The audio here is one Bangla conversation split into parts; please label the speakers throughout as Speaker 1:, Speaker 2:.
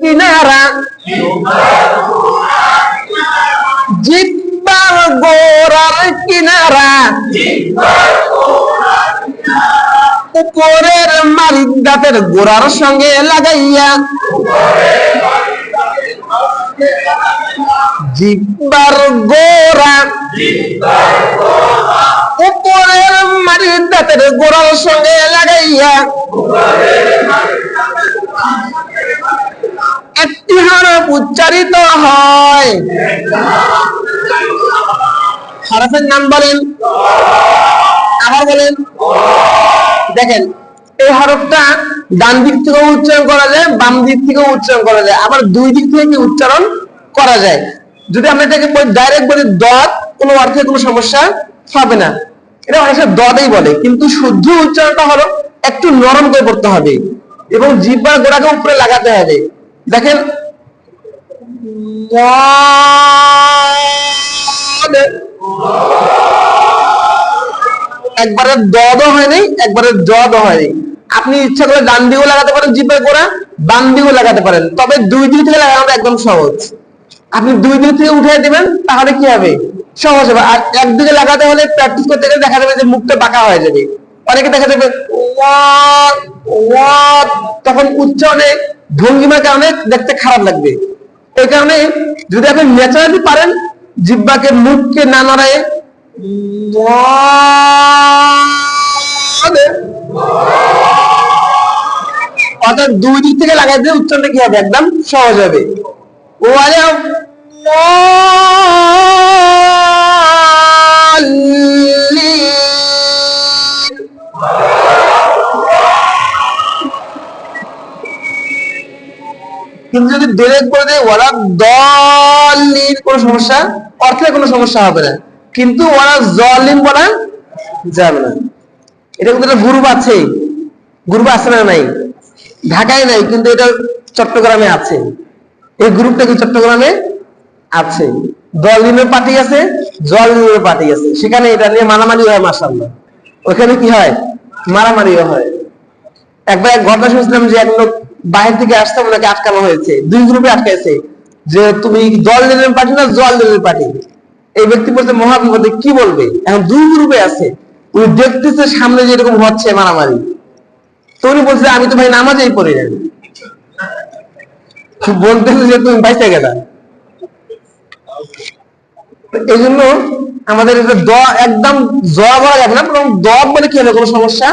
Speaker 1: কিনারা। জিব্বার গোড়ার কিনারা। উপরের মালিক দাঁতের গোড়ার সঙ্গে লাগাইয়া। জিব্বার গোড়া। উপরের মালিক দাঁতের গোড়ার সঙ্গে লাগাইয়া। একটি হরফ উচ্চারিত হয়। হরফের নাম বলেন। আবার বলেন। দেখেন, এই হরফটা ডান দিক থেকেও উচ্চারণ করা যায়, বাম দিক থেকেও উচ্চারণ করা যায়। আবার দুই দিক থেকে উচ্চারণ করা যায়। যদি আমরা এটাকে ডাইরেক্ট বলি দত কোনো অর্থে কোনো সমস্যা হবে না। এটা অনেক দদেই বলে, কিন্তু শুদ্ধ উচ্চারণটা হলো একটু নরম করে করতে হবে। এবং জিব্বার গোড়াকে উপরে লাগাতে হবে। দেখেন। একবারে দদ হয় নাই একবারে জদ হয় নাই আপনি ইচ্ছা করে ডান দিকেও লাগাতে পারেন জিব্বার গোড়া বাম দিকেও লাগাতে পারেন। তবে দুই দিক থেকে লাগানোটা একদম সহজ। আপনি দুই দিক থেকে উঠিয়ে দিবেন তাহলে কি হবে? সহজ হবে। আর একদিকে লাগাতে হলে প্র্যাকটিস করতে গেলে দেখা যাবে যে মুখটা বাঁকা হয়ে যাবে। অনেকে দেখা যাবে তখন উচ্চারণে ভঙ্গিমার কারণে দেখতে খারাপ লাগবে। এই কারণে যদি আপনি ন্যাচারালি পারেন জিব্বাকে মুখকে না নড়ায় অর্থাৎ দুই দিক থেকে লাগাই দিলে উচ্চারণটা কি হবে? একদম সহজ হবে। ও আরে আল্লাহ কিন্তু যদি ডিরেক্ট বলে দেয়, ওরা দলিন কোনো সমস্যা অর্থে কোনো সমস্যা হবে না। কিন্তু ওরা জলিম বলা যাবে না। এটা কিন্তু একটা গ্রুপ আছে। গ্রুপ আছে না নাই? ঢাকায় নাই, কিন্তু এটা চট্টগ্রামে আছে। এই গ্রুপটা কি চট্টগ্রামে আছে? দলিনের পার্টি আছে জলিনের পার্টি আছে। সেখানে এটা নিয়ে মারামারি হয় মাসাল্লাহ ওখানে কি হয়? মারামারিও হয়। একবার এক ঘটনা শুনছিলাম যে এক লোক বাইরে থেকে আসতে ওনাকে আটকানো হয়েছে। দুই গ্রুপে আটকাইছে। যে তুমি দল দিনের পার্টি না, জল দিনের পার্টি এই ব্যক্তি বলছে মহাবিপদে কি বলবে? এখন দুই গ্রুপে আছে। উনি দেখতেছে সামনে যে এরকম হচ্ছে মারামারি। তো উনি বলছে, আমি তো ভাই নামাজেই পড়ি না বলতেছে যে, তুমি বাইসে গেলা এই জন্য আমাদের এটা দ একদম জ বলা যাবে না, বরং দ বলে কি কোনো সমস্যা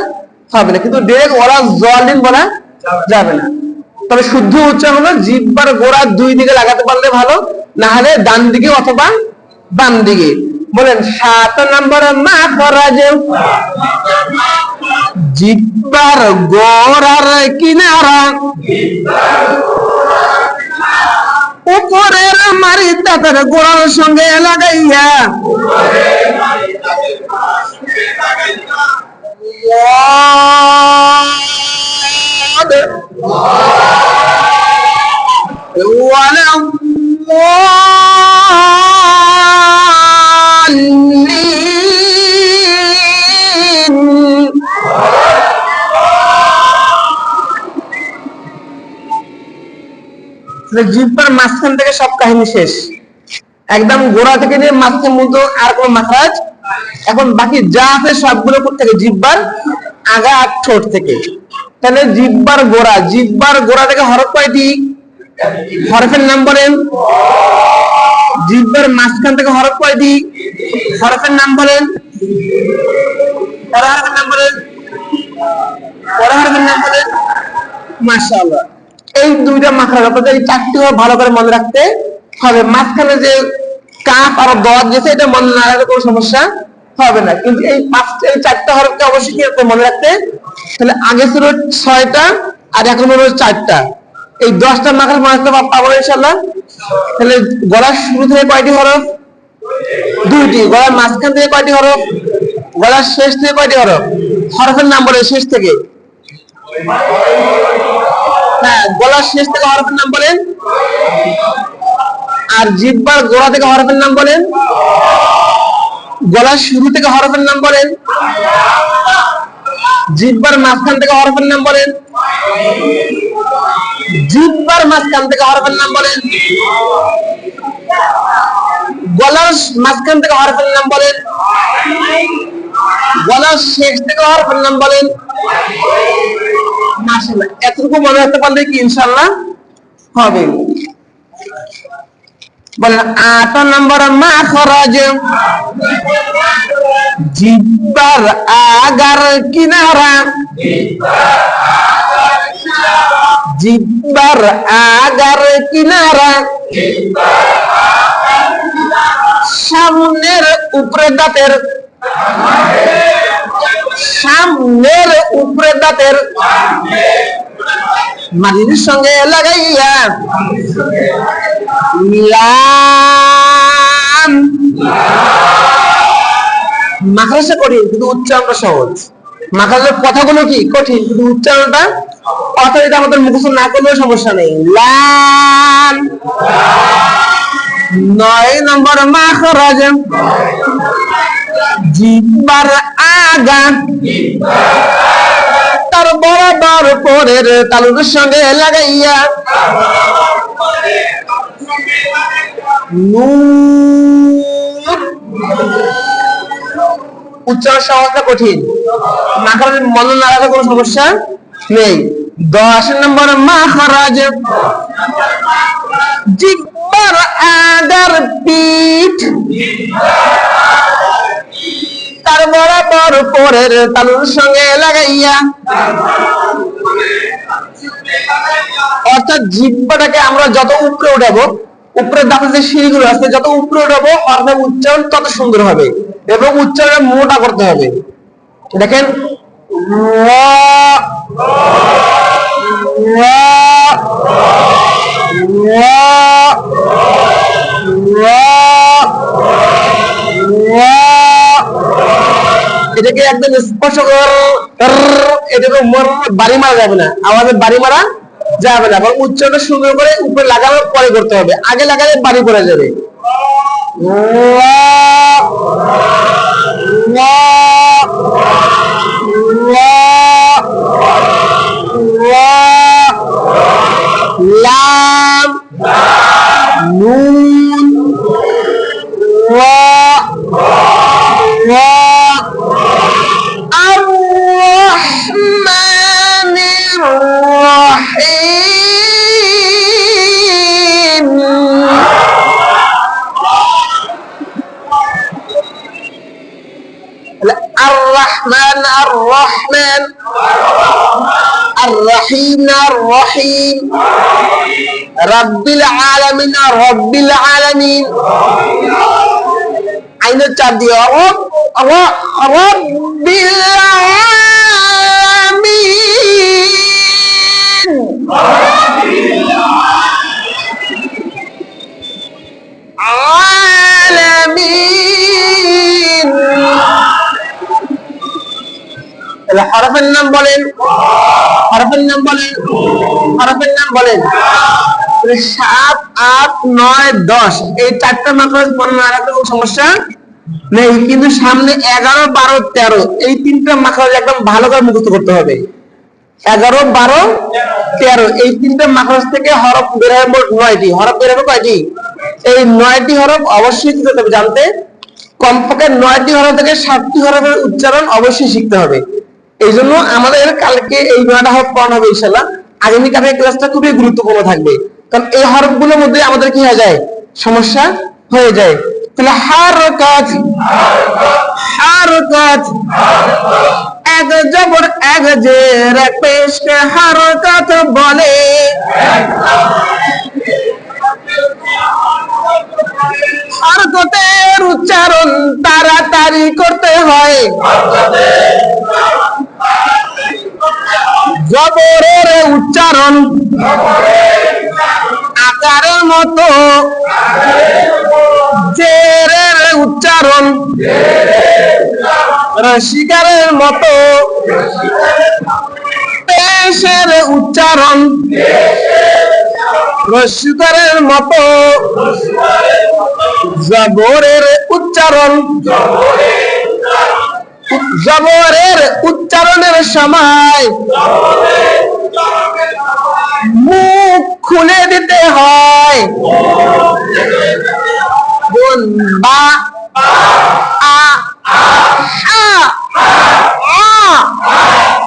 Speaker 1: হবে না। কিন্তু ডেক ওরা জলিন বলা যাবে না। তবে শুদ্ধ উচ্চারণ হলো জিব্বার গোড়া দুই দিকে লাগাতে পারলে ভালো না হলে ডান দিকে অথবা বাম দিকে। বলেন সাত নম্বর মা ফরাজে জিব্বার গোড়ার কিনারা। উপরের মারি দাঁতের গোড়ার সঙ্গে লাগাইয়া। ولا الضالين জিব্বার মাঝখান থেকে সব কাহিনী শেষ একদম গোড়া থেকে নিয়ে মাঝখান মতো আর কোন মাখরাজ এখন বাকি যা আছে সবগুলো কোথা থেকে জিব্বার আগা আর ঠোঁট থেকে তাহলে জিব্বার গোড়া জিব্বার গোড়া থেকে হরফ কয়টি? হরফের নাম বলেন। জিব্বার মাঝখান থেকে হরফ কয়টি? হরফের নাম বলেন। এই দুইটা মাখরাজ আপনাদের এই চারটি ভালো করে মনে রাখতে হবে। মাঝখানে যে কাপ আর দদ গেছে এটা মনে না রাখলে কোনো সমস্যা হবে না। কিন্তু এই পাঁচটা এই চারটা হরফকে অবশ্যই কি করতে মনে রাখতে? তাহলে আগে ছিল ছয়টা, আর এখন হলো চারটা। এই দশটা রাখতে পা- পাবো ইনশাল্লাহ তাহলে গলার শুরু থেকে কয়টি হরফ? দুইটি। গলার মাঝখান থেকে কয়টি হরফ? গলার শেষ থেকে কয়টি হরফ? হরফের নাম বলে শেষ থেকে। হ্যাঁ গলার শেষ থেকে হরফের নাম বলেন। আর জিব্বার গোড়া থেকে হরফের নাম বলেন। গলার শুরু থেকে হরফের নাম বলেন। জিব্বার মাঝখান থেকে হরফের নাম বলেন। জিব্বার মাঝখান থেকে হরফের নাম বলেন। গলার মাঝখান থেকে হরফের নাম বলেন। গলার শেষ থেকে হরফের নাম বলেন। মাশাআল্লাহ, এতটুকু মনে রাখতে পারলে কি ইনশাআল্লাহ হবে? বলেন আট নম্বর মাখরাজ। জিব্বার আগার কিনারা। জিব্বার আগার কিনারা। সামনের উপরে দাঁতের। সামনের উপরে দাঁতের। মাটির সঙ্গে লাগাইয়া মিলাম মাখাসা কঠিন, কিন্তু উচ্চারণটা সহজ। মাখাসের কথাগুলো কি কঠিন, কিন্তু উচ্চারণটা অর্থাৎ যদি আমাদের মুখস্থ না করলেও সমস্যা নেই। লাম। নয় নম্বর মাখরাজ। জিব্বার আগা। তার বরাবর পরের তালুর সঙ্গে লাগাইয়া উচ্চারণ সহজটা কঠিন। মাখারাজ মন না রাখার কোনো সমস্যা নেই। দশ নম্বর মাখারাজ জিব্বার আগার পিঠ। তার বরাবর পরের তালুর সঙ্গে লাগাইয়া অর্থাৎ জিব্বাটাকে আমরা যত উপরে উঠাবো উপরে দাঁতের যে সিঁড়িগুলো আছে যত উপরে উঠাবো অর্থাৎ উচ্চারণ তত সুন্দর হবে এবং উচ্চারণে মোটা করতে হবে দেখেন র, এটাকে একদম স্পর্শ এটাকে বাড়ি মারা যাবে না। আমাদের বাড়ি মারা যাবে না। বরং উচ্চারণটা সুন্দর করে উপরে লাগানোর পরে করতে হবে। আগে লাগালে বাড়ি পড়ে যাবে। লাম নুন الرحمن الرحمن الرحيم الرحيم رب العالمين رب العالمين عين التعدي رب رب العالمين رب العالمين হরফের নাম বলেন। হরফের নাম বলেন। হরফের নাম বলেন। সাত, আট, নয়, দশ, এই চারটা মাত্র বর্ণনা সমস্যা নেই। কিন্তু সামনে এগারো, বারো, তেরো, এই তিনটা মাখরাজ একদম ভালো করে মুখস্থ করতে হবে। এগারো, বারো, তেরো, এই তিনটা মাখরাজ থেকে হরফ বের নয়টি। হরফ বের কয়টি? এই নয়টি হরফ অবশ্যই কি করতে হবে জানতে। কমপক্ষে নয়টি হরফ থেকে সাতটি হরফের উচ্চারণ অবশ্যই শিখতে হবে। এই জন্য আমাদের কালকে এই নয়টা হরফ পড়ানো হবে ইনশাল্লাহ আগামীকালের ক্লাসটা খুবই গুরুত্বপূর্ণ থাকবে। কারণ এই হরফগুলোর মধ্যে আমাদের কি হয়ে যায়? সমস্যা হয়ে যায়। তাহলে হার কাজ এক জবর, এক জের, পেশকে হার কাজ বলে। হরকতের উচ্চারণ তাড়াতাড়ি করতে হয়। জবরের উচ্চারণ। আকারের মতো। জেরের উচ্চারণ। রসিকারের মতো। পেশের উচ্চারণ। রসিকারের মতো। জবরের উচ্চারণ। জবরের উচ্চারণের সময় মুখ খুলে দিতে হয়। বা আ আ আ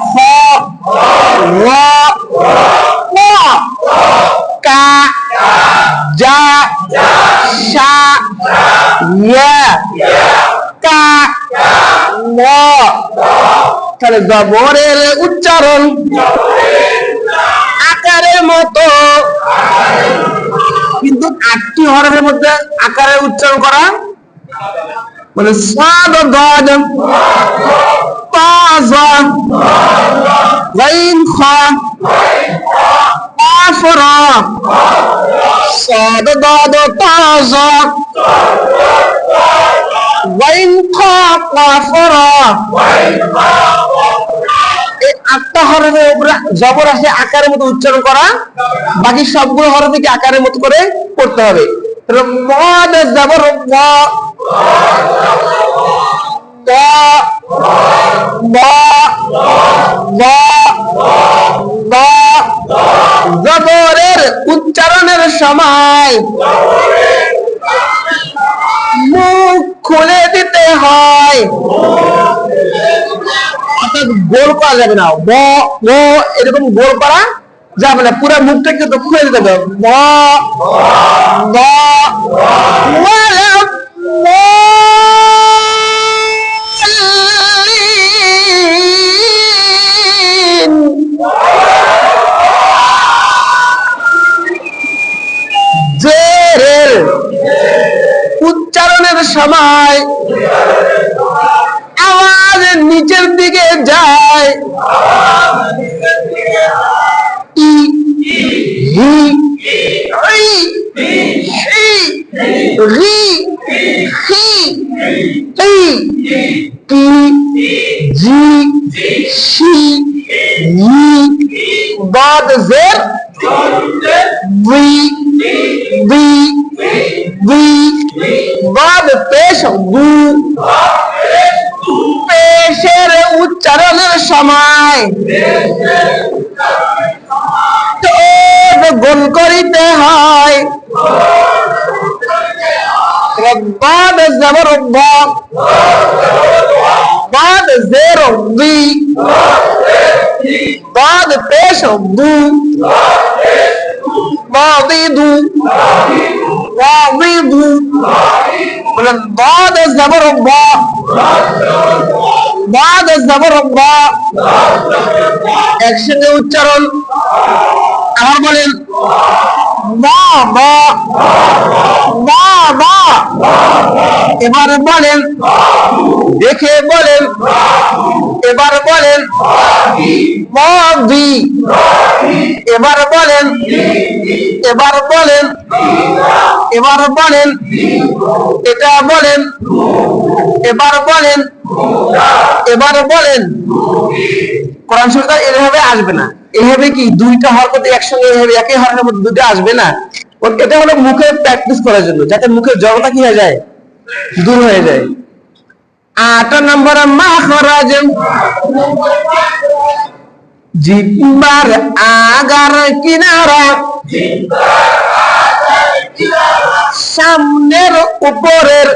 Speaker 1: খ র ক কা যা সা ইয়া কা ম তাহলে জবরের উচ্চারণ। আকারের মতো। কিন্তু আটটি হরফের মধ্যে আকারের উচ্চারণ করা মানে সাদ কাফর সাদ গদ তাজ খ কাফর এই আটটা হরফের উপরে জবর আছে আকারের মতো উচ্চারণ করা। বাকি সবগুলো আকারের মতো করে হবে। জবরের উচ্চারণের সময়। মুখ খুলে দিতে হয় অর্থাৎ গোল করা যাবে না ব ব এরকম গোল করা যাবে না পুরো মুখটা কিন্তু খুলে দিতে হবে ব ব উচ্চারণের সময় আওয়াজ নিচের দিকে যায়। ই হি হি রি হি ই বাদ বি বি বাদ পেশ গু। পেশের উচ্চারণের সময়। গোল করিতে হয়। বাদ জবর বাদ জের বি বাদ পেশ দু বাদিদু বাদিদু বলেন বাদ জবর ব বাদ জবর ব একসঙ্গে উচ্চারণ। আবার বলেন বা বা বা বা এবার বলেন, দেখে বলেন, এবার বলেন এবার বলেন এবার বলেন এবার বলেন, এটা বলেন, এবার বলেন এবার বলেন। কোরআন শরীফ এভাবে আসবে না। এভাবে কি দুইটা মধ্যে একসঙ্গে এভাবে একই হওয়ার মধ্যে দুটো আসবে না? এটা হলো মুখে প্র্যাকটিস করার জন্য, যাতে মুখের জড়তা কি হয়ে যায়? দূর হয়ে যায়। আট নম্বর মাখরাজ জিব্বার আগার কিনারা। সামনের উপরের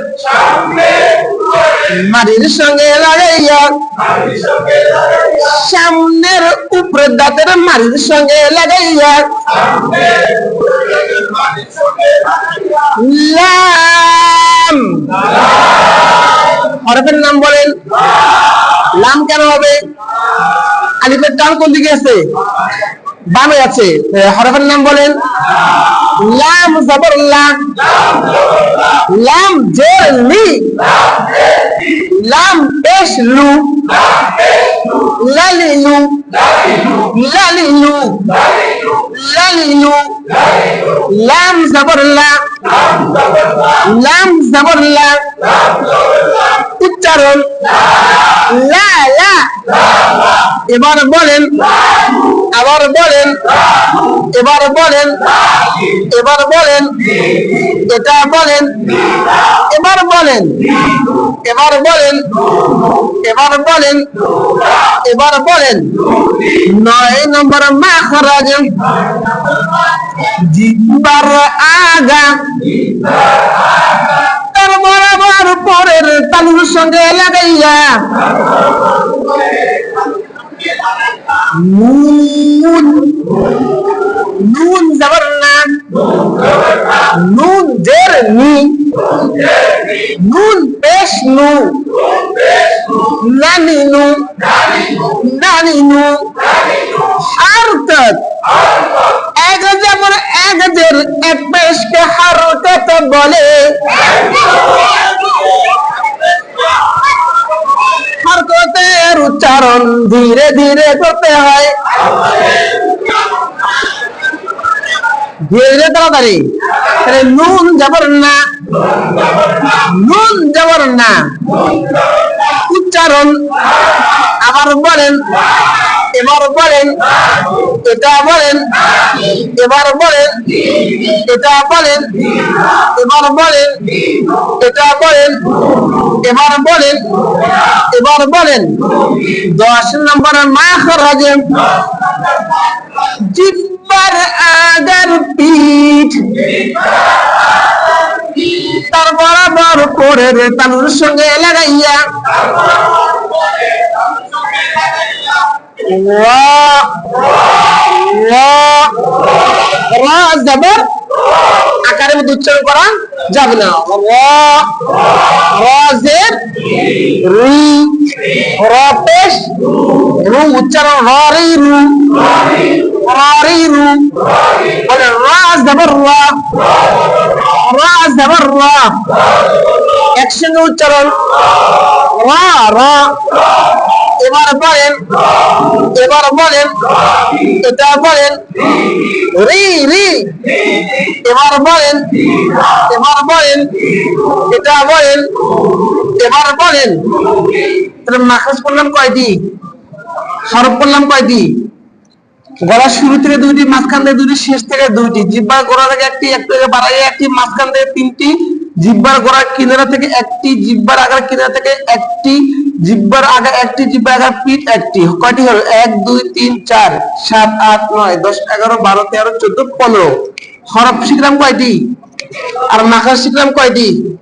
Speaker 1: মাটির সঙ্গে লাগাইয়া সামনের উপরে দাঁতের মাটির সঙ্গে লাগাইয়া লাম। হরফের নাম বলেন, লাম কেন হবে? আলিফের টান কোন দিকে আছে? বামে আছে হরফের নাম বলেন। লাম জবর লা লাম জের লি লাম পেশ লু লালিলু লালিলু লালিলু লাম জবর লা লাম জবর লা উচ্চারণ। লা লা। এবার বলেন, আবার বলেন, এবার বলেন এবার বলেন, এটা বলেন, এবার বলেন এবার বলেন এবার বলেন এবার বলেন। নয় নম্বর মাখরাজ, জিব্বার আগা। donde ella veía. Muy ধীরে ধীরে করতে হয়। ধীরে ধীরে তাড়াতাড়ি। নুন যাবর না। নুন যাবর না। উচ্চারণ আবার বলেন। এবার বলেন, এটা বলেন, এবার বলেন, এটা বলেন, এবার বলেন, এটা বলেন, এবার বলেন এবার বলেন। দশ নম্বর মা খরচে জিব্বার আগার পিঠ। তার বরাবর করে রে তালুর সঙ্গে লাগাইয়া জবর আকারের মধ্যে উচ্চারণ করা যাবে না রা রা জের রি উচ্চারণ রা রি রু রা রি রু বলে রা জবর রা রা জবর রা একসঙ্গে উচ্চারণ এবার বলেন এবার বলেন, এটা বলেন, রি রি, এবার বলেন এবার বলেন, এটা বলেন, এবার বলেন। তাহলে মাখাস করলাম কয়টি? হরফ করলাম কয়টি? গলার শুরু থেকে দুইটি, মাঝখান থেকে দুইটি, শেষ থেকে দুইটি। জিব্বার গোড়া থেকে একটি, একটু থেকে বাড়াই একটি, মাঝখান থেকে তিনটি জিব্বার গোড়ার কিনারা থেকে একটি, জিব্বার আগার কিনারা থেকে একটি, জিব্বার আগা একটি, জিব্বার আগার পিঠ একটি। কয়টি হলো? এক, দুই, তিন, চার, সাত, আট, নয়, দশ, এগারো, বারো, তেরো, চোদ্দ, পনেরো। হরফ শিখলাম কয়টি? আর মাখাস শিখলাম কয়টি?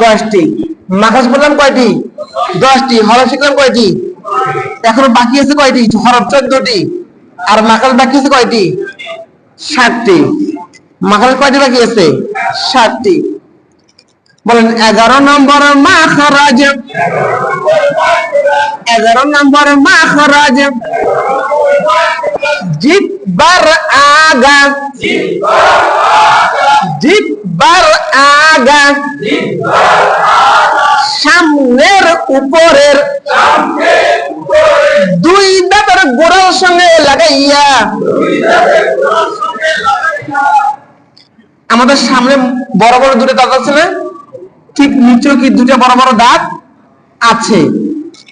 Speaker 1: দশটি। মাখাস বললাম কয়টি? দশটি। হরফ শিখলাম কয়টি? এখনও বাকি আছে কয়টি? হরফ চোদ্দটি। আর মাখাল বাকি আছে কয়টি? ষাটটি মাখাল কয়টি বাকি আছে? ষাটটি বলেন, এগারো নম্বর মাখরাজ। এগারো নম্বর মাখরাজ। জিব্বার আগা জিব্বার আগা সামনের উপরের। দুই দাঁতের গোড়ার সঙ্গে লাগাইয়া। আমাদের সামনে বড় বড় দুটো দাঁত আছে না? ঠিক নিচেও কি দুটো বড় বড় দাঁত আছে।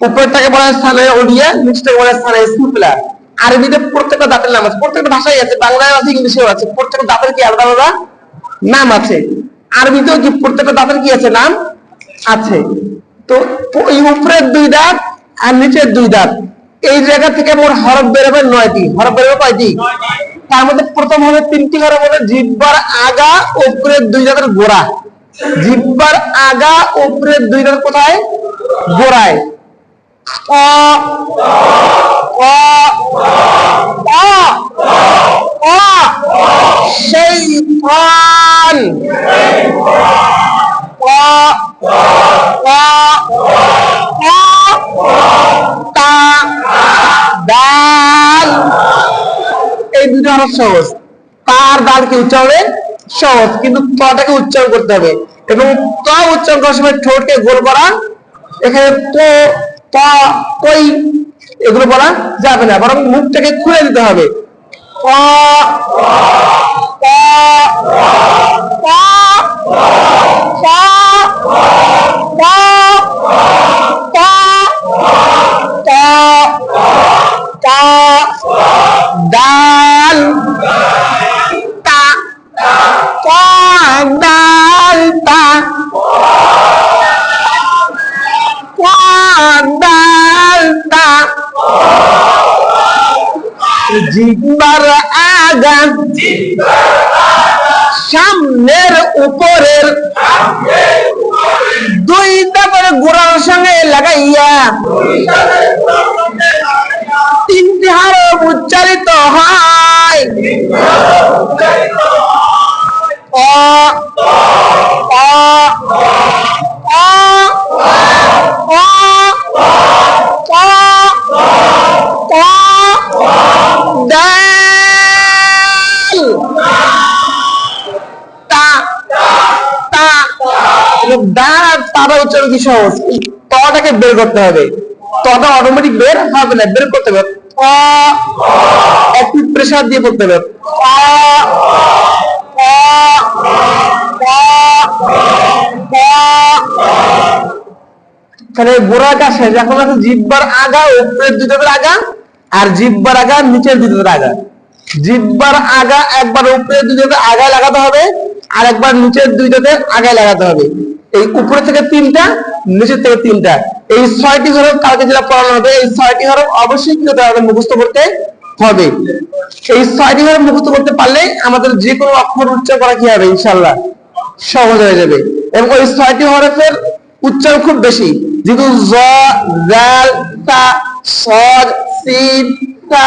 Speaker 1: উপরটাকে বলা হয় স্থানে ওড়িয়া নিচটাকে বলা হয় স্থানে স্কুপলার আরবিতে প্রত্যেকটা দাঁতের নাম আছে প্রত্যেকটা ভাষায় আছে বাংলায় আছে ইংলিশেও আছে প্রত্যেকটা দাঁতের কি আলাদা আলাদা নাম আছে? আরবিতেও কি প্রত্যেকটা দাঁতের কি আছে নাম আছে। তো এই উপরের দুই দাঁত আর নিচের দুই দাঁত। এই জায়গা থেকে মোর হরফ বেরোবে নয়টি। হরফ বেরোবে কয়টি? তার মধ্যে প্রথম হবে তিনটি হরফ হবে জিব্বার আগা উপরের দুই দাঁতের গোড়া। জিব্বার আগা উপরের দুই দাঁত কোথায়? গোড়ায়। সেই এই দুটো অনেক সহজ। তার দাঁড় কি উচ্চ হবে সহজ, কিন্তু তটাকে উচ্চারণ করতে হবে। এবং ত উচ্চারণ করার সময় ঠোঁটকে গোল করা, এখানে তো কই, এগুলো বলা যাবে না, বরং মুখটাকে খুলে দিতে হবে। ক জিহ্বার আগা সামনের উপরের দুই তারপরে গোড়ার সঙ্গে লাগাইয়া তিনটি হারফ উচ্চারিত হয় উচ্চারণ কি সহজ তটাকে বের করতে হবে। তটা অটোমেটিক বের হবে না, বের করতে হবে। একটু প্রেসার দিয়ে করতে হবে। তাহলে গোড়া কাছে আছে জিব্বার আগা উপরের আগা আর জিব্বার আগা নিচের আগা জিব্বার আগা একবার উপরের দাঁতের আগায় লাগাতে হবে, আর একবার নিচের দুই দাঁতের আগায় লাগাতে হবে। এই উপরে থেকে তিনটা, নিচের থেকে তিনটা। এই ছয়টি হরফ কালকে যেটা পড়ানো হবে, এই ছয়টি হরফ অবশ্যই কি হতে হবে, মুখস্থ করতে হবে। এই ছয়টি হরফ মুখস্থ করতে পারলে আমাদের যে কোনো অক্ষর উচ্চারণ করা কি হবে? ইনশাল্লাহ সহজ হয়ে যাবে। এবং ওই ছয়টি হরফের উচ্চারণ খুব বেশি। যেহেতু জ, জাল, তা সিন, তা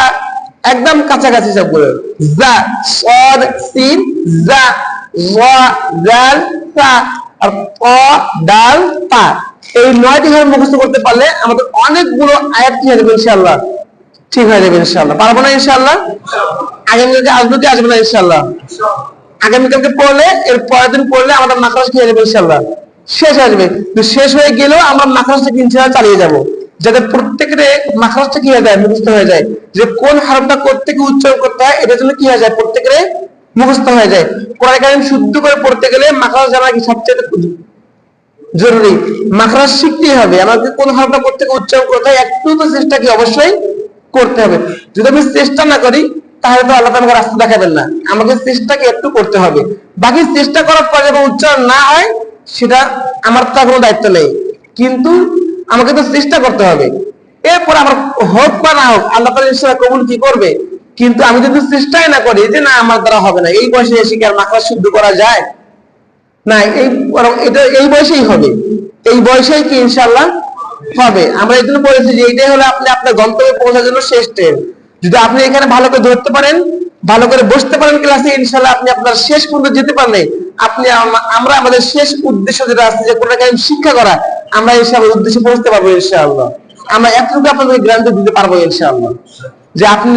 Speaker 1: একদম কাছাকাছি সবগুলো। জা সদ সিন, জা, জ, জাল, তা, আর ক, ডাল, তা। এই নয়টি হরফ মুখস্থ করতে পারলে আমাদের অনেকগুলো আয়াত কি যাবে ইনশাআল্লাহ। ঠিক হয়ে যাবে ইনশাআল্লাহ। পারব না ইনশাল্লাহ আগামীকালকে আসবে কি আসবে না ইনশাল্লাহ আগামীকালকে পড়লে, এর পরের দিন পড়লে আমাদের মাখারাজ খেয়ে যাবে ইনশাল্লাহ শেষ আসবে শেষ হয়ে গেলেও আমরা মাখারাজটা ইনশাল্লাহ চালিয়ে যাব। যাতে প্রত্যেকের মাখারাজটা কি হয়ে যায়? মুখস্থ হয়ে যায়। যে কোন হারফটা প্রত্যেকে উচ্চারণ করতে হয়, এটার জন্য কি হয়ে যায়? প্রত্যেকের মুখস্থ হয়ে যায়। কোরআন কারিম শুদ্ধ করে পড়তে গেলে মাখারাজ জানা কি সবচেয়ে জরুরি। মাখরাজ শিখতেই হবে। আমাকে কোন হারফটা প্রত্যেকে উচ্চারণ করতে হয়, একটু তো চেষ্টা কি অবশ্যই করতে হবে। যদি আমি চেষ্টা না করি, তাহলে তো আল্লাহ আমাকে রাস্তা দেখাবেন না। আমাকে চেষ্টাকে একটু করতে হবে। বাকি চেষ্টা করার পরে যখন উচ্চারণ না হয়, সেটা আমার তো কোনো দায়িত্ব নেই। কিন্তু আমাকে তো চেষ্টা করতে হবে। এরপর আমার হোক বা না হোক, আল্লাহ তালা কবুল কি করবে? কিন্তু আমি যদি চেষ্টাই না করি, যে না, আমার দ্বারা হবে না। এই বয়সে এসে কি আর মাখরাজ শুদ্ধ করা যায়? না, এই এটা, এই বয়সেই হবে। এই বয়সেই কি ইনশাল্লাহ হবে আমরা এই বলেছি যে এটাই হলো আপনি আপনার গন্তব্যে পৌঁছার জন্য শেষ ট্রেন। যদি আপনি এখানে ভালো করে ধরতে পারেন, ভালো করে বসতে পারেন ক্লাসে ইনশাল্লাহ আপনি আপনার শেষ পর্যন্ত যেতে পারলে আপনি আমরা আমাদের শেষ উদ্দেশ্য যেটা আছে যে কোরআন কারিম শিক্ষা করা, আমরা ইনশাআল্লাহ উদ্দেশ্যে পৌঁছতে পারব ইনশাআল্লাহ। আমরা এতটুকু আপনাদের গ্রান্ট দিতে পারব ইনশাআল্লাহ। যে আপনি